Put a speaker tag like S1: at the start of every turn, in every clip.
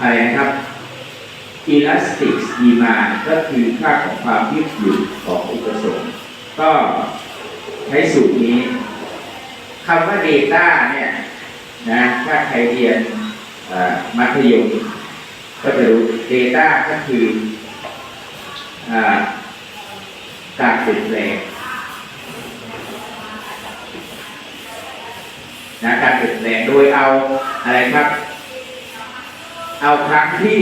S1: อะไรนะครับ elastic demand ก็คือค่าของความยืดหยุ่นของอุปสงค์ก็ใช้สูตรนี้คำว่า data เนี่ยนะถ้าใครเรียนมัธยมก็จะรู้ data ก็คืออการเปลี่ยนแปลงนะการเปลี่ยนแปลงโดยเอาอะไรครับ เอาครั้งที่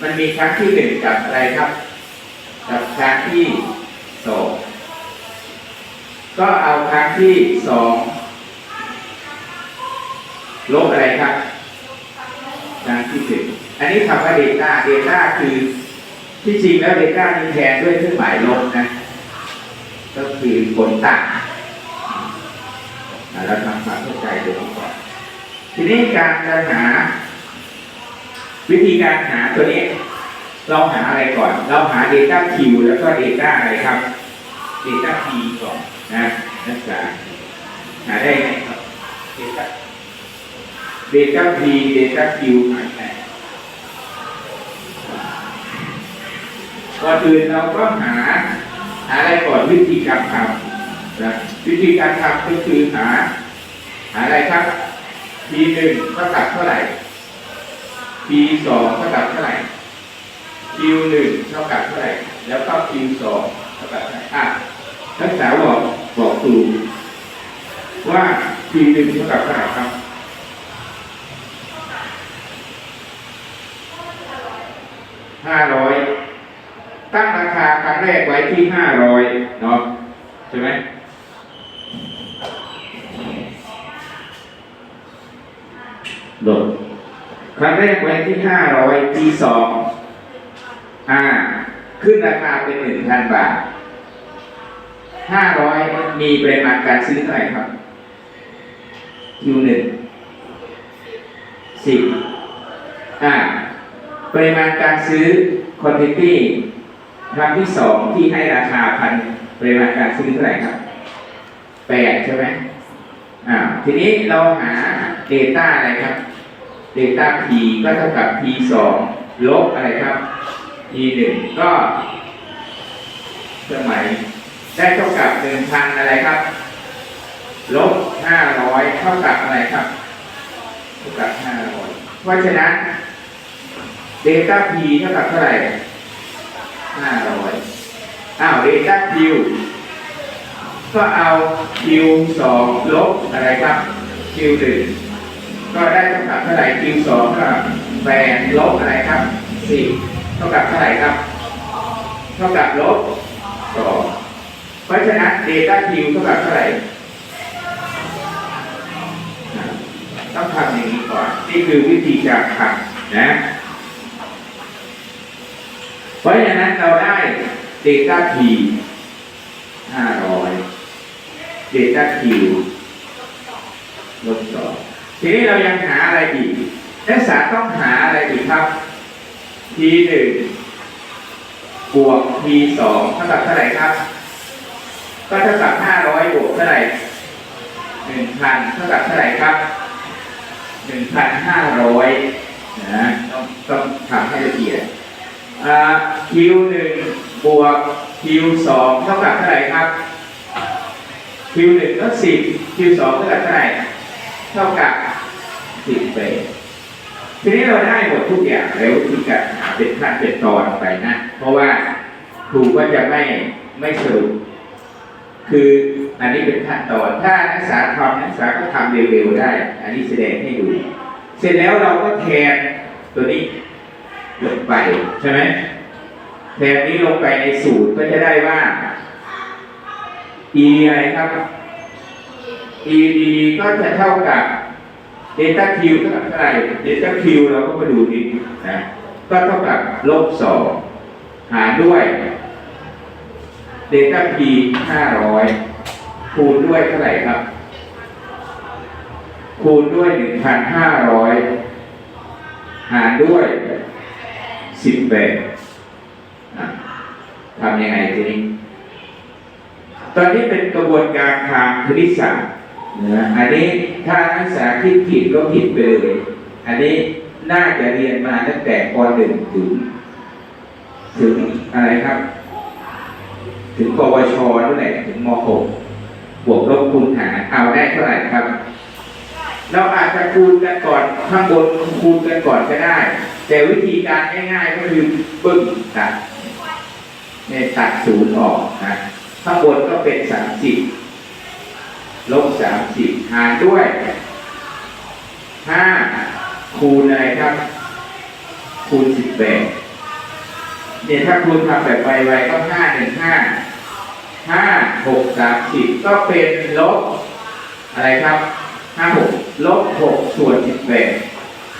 S1: มันมีครั้งที่หนึ่งกับอะไรครับ กับครั้งที่สองก็เอาครั้งที่สองลบอะไรครับครั้งที่หนึ่งอันนี้คำว่า Data Data คือที่จริงแล้ว Data นี่แทนด้วยเครื่องหมายลบนะ ก็คือผลต่างอะเราทำความเข้าใจตรงนี้ก่อนทีนี้การจะหา วิธีการหาตัวนี้ เราหาอะไรก่อน เราหา Data Q แล้วก็ Data อะไรครับ Data P ก่อนนะนักศึกษาหาได้ไงครับ Data Data P Data Q หาไงก่อนอื่นเราก็หาหาอะไรก่อนวิธีการทำนะวิธีการทำก็คือหา หาอะไรครับ P หนึ่งเท่ากับเท่าไหร่ P สองเท่ากับเท่าไหร่ Q หนึ่งเท่ากับเท่าไหร่ แล้วก็ Q สองเท่ากับเท่าไหร่อะนักศึกษาบอกบอกครูว่า P หนึ่งเท่ากับเท่าไหร่ครับห้าร้อยตั้งราคาครั้งแรกไว้ที่ห้าร้อยเนาะใช่ไหมโดดค รั้งแรกไว้ที่ห้าร้อยที่สองอ่า ขึ้นราคาเป็นหนึ่งพันบาทห้าร้อยมีปริมาณการซื้อเท่าไหร่ครับคิวหนึ่งสิบอ่าปริมาณการซื้อ quantity ครั้งที่สองที่ให้ราคาพันปริมาณการซื้อเท่าไหร่ครับแปดใช่ไหมอ่าทีนี้เราหา data อะไรครับ data p ก็เท่ากับ p สองลบอะไรครับ p หนึ่งก็เครื่องหมายได้เท่ากับหนึ่งพันอะไรครับ ลบห้าร้อยเท่ากับอะไรครับเท่ากับห้าร้อยเพราะฉะนั้นเดต้า P เท่ากับเท่าไหร่ห้าร้อยอ้าวเดต้า Q ก็เอา Q สองลบอะไรครับ Q หนึ่ง ก็ได้เท่ากับเท่าไหร่ Q สองก็แปดลบอะไรครับสิบเท่ากับเท่าไหร่ครับ เท่ากับลบสองเพราะฉะนั้นเดต้า Q เท่ากับเท่าไหร่ต้องทำอย่างนี้ก่อนนี่คือวิธีการทำนะเพราะฉะนั้นเราได้ Data P 500 Data Q ลบสอง ทีนี้เรายังหาอะไรอีกนักศึกษาต้องหาอะไรอีกครับ P หนึ่งบวก P สองเท่ากับเท่าไหร่ครับ ก็เท่ากับ500บวกเท่าไหร่1,000เท่ากับเท่าไหร่ครับ1,500นะต้องต้องทำให้ละเอียดคิวหนึ่งบวกคิวสองเท่ากับเท่าไหร่ครับคิวหนึ่งก็สิบคิวสองเท่ากับเท่าไหร่ เท่ากับ สิบเปทีนี้เราได้หมดทุกอย่างแล้วที่จะหาเป็นขั้นเป็นตอนไปนะ เพราะว่าครูก็จะไม่ไม่สรุปคืออันนี้เป็นขั้นตอน ถ้านักศึกษาทำนักศึกษาก็ทำเร็วๆได้ อันนี้แสดงให้ดู เสร็จแล้วเราก็แทนตัวนี้ลงไปใช่ไหมแทนนี้ลงไปในสูตรก็จะได้ว่า e อะไรครับ e d ก็จะเท่ากับ delta q เท่ากับเท่าไหร่ delta q เราก็มาดูดินะก็เท่ากับลบสองหารด้วย delta p ห้าร้อยคูณด้วยเท่าไหร่ครับ คูณด้วยหนึ่งพันห้าร้อยหารด้วยสิบแปดทำยังไงทีนี้ ตอนนี้เป็นกระบวนการทางคณิตศาสตร์ นะอันนี้ถ้านักศึกษาคิดผิดก็ผิดไปเลย อันนี้น่าจะเรียนมาตั้งแต่ป .1 ถึง ถึงอะไรครับ ถึงปวชนู่นแหละถึงม .6 บวกลบคูณหารเอาได้เท่าไหร่ครับ เราอาจจะคูณกันก่อนข้างบนคูณกันก่อนก็ได้ แต่วิธีการง่ายๆก็คือปึ้งตัดเนี่ยตัดศูนย์ออกนะข้างบนก็เป็นสามสิบ ลบสามสิบหารด้วยห้าคูณอะไรครับ คูณสิบแปดเนี่ยถ้าคูณทำแบบไวๆก็ห้าหนึ่งห้าห้าหกสามสิบก็เป็นลบอะไรครับห้าหกลบหกส่วนสิบแปด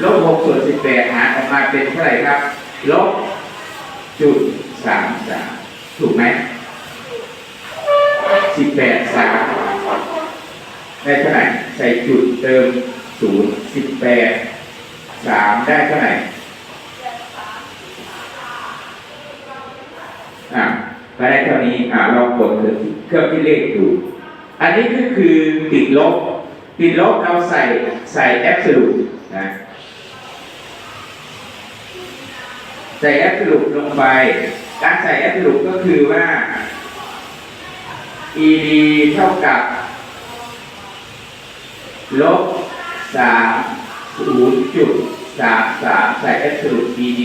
S1: ลบหกส่วนสิบแปดหารออกมาเป็นเท่าไหร่ครับ ลบจุดสามสามถูกไหมสิบแปดสาม ได้เท่าไหร่ใส่จุดเติมศูนย์สิบแปดสามได้เท่าไหร่อ่าก็ได้เท่านี้อ่าลองกดเครื่องที่เลขดูอันนี้ก็คือติดลบ ติดลบเราใส่ใส่แอบสูตนะใส่แอบสูตลงไป การใส่แอบสูตก็คือว่า ed เท่ากับ ลบสามศูนย์จุดสามสามใส่แอบสูต ed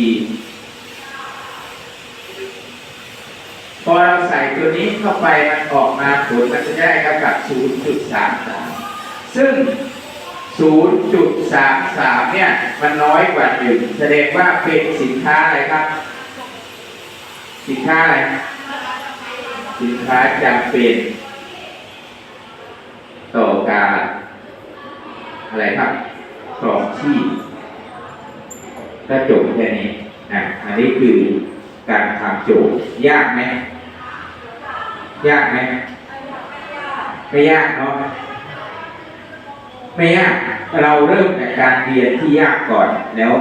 S1: พอเราใส่ตัวนี้เข้าไปมันออกมาผลมันจะได้เท่ากับ 0.33 ซึ่ง 0.33 เนี่ย มันน้อยกว่าหนึ่งแสดงว่าเป็นสินค้าอะไรครับ สินค้าอะไร สินค้าจำเป็นต่อการ อะไรครับครองชีพก็จบแค่นี้อะอันนี้คือการทำโจทย์ยากไหมยากไหมไม่ยากเนาะไม่ยากเราเริ่มจากการเรียนที่ยากก่อนแล้ว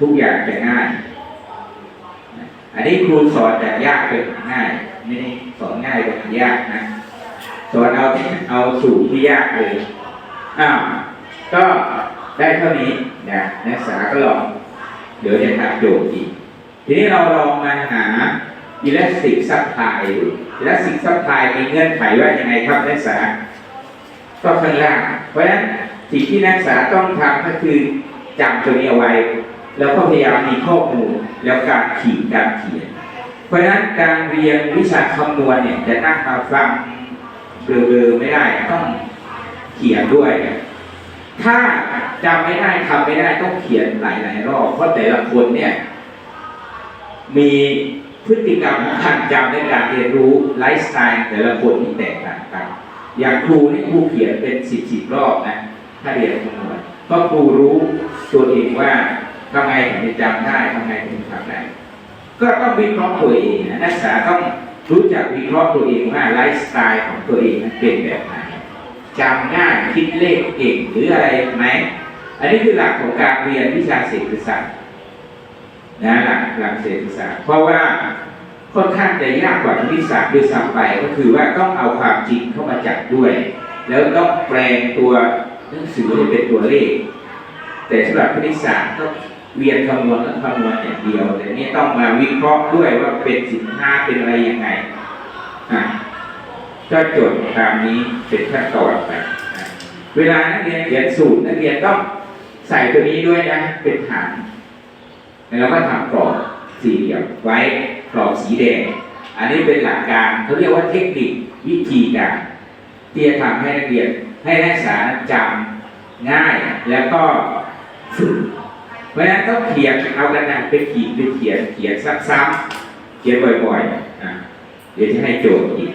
S1: ทุกอย่างจะง่าย อันนี้ครูสอนจากยากไปง่ายไม่ได้สอนง่ายไปยากนะสอนเอาเอาสู่ที่ยากเลย อ้าวก็ได้เท่านี้นะนักศึกษาก็ลองเดี๋ยวจะทำโจทย์อีก ทีนี้เราลองมาหา elastic supply ดู elastic supply มีเงื่อนไขว่ายังไงครับนักศึกษาก็ข้างล่างเพราะฉะนั้นสิ่งที่นักศึกษาต้องทำก็คือจำตัวนี้เอาไว้ แล้วก็พยายามมีข้อมูลแล้วการขีดการเขียน เพราะฉะนั้นการเรียนวิชาคำนวณเนี่ยจะนั่งมาฟังเบลอๆไม่ได้ต้อง เขียนด้วย ถ้าจำไม่ได้ทำไม่ได้ต้องเขียนหลายๆรอบเพราะแต่ละคนเนี่ย มีพฤติกรรมของการจำในการเรียนรู้ไลฟ์สไตล์แต่ละคนที่แตกต่างกัน อย่างครูนี่ครูเขียนเป็นสิบสิบรอบนะ ถ้าเรียนคำนวณก็ครูรู้ตัวเองว่าทำไงถึงจะจำได้ทำไงถึงทำได้ก็ต้องวิเคราะห์ตัวเองนะนักศึกษาต้องรู้จักวิเคราะห์ตัวเองว่าไลฟ์สไตล์ของตัวเองนั้นเป็นแบบไหน จำง่ายคิดเลขเก่งหรืออะไรไหม อันนี้คือหลักของการเรียนวิชาเศรษฐศาสตร์นะหลักหลักเศรษฐศาสตร์เพราะว่าค่อนข้างจะยากกว่าคณิตศาสตร์ด้วยซ้ำไปก็คือว่าต้องเอาความจริงเข้ามาจับด้วย แล้วต้องแปลงตัวหนังสือเป็นตัวเลข แต่สำหรับคณิตศาสตร์ก็เรียนคำนวณและคำนวณอย่างเดียว แต่นี่ต้องมาวิเคราะห์ด้วยว่าเป็นสินค้าเป็นอะไรยังไงอะ ก็จดตามนี้เป็นขั้นตอนไปเวลานักเรียนเขียนสูตรนักเรียนต้องใส่ตัวนี้ด้วยนะเป็นฐานแล้วก็ทำกรอบสี่เหลี่ยมไว้กรอบสีแดง อันนี้เป็นหลักการเขาเรียกว่าเทคนิควิธีการที่จะทำให้นักเรียนให้นักศึกษาจำง่าย แล้วก็ฝึกเพราะฉะนั้นต้องเขียนเอากระดาษไปขีดไปเขียนเขียนซ้ำๆเขียนบ่อยๆอะเดี๋ยวจะให้โจทย์อีก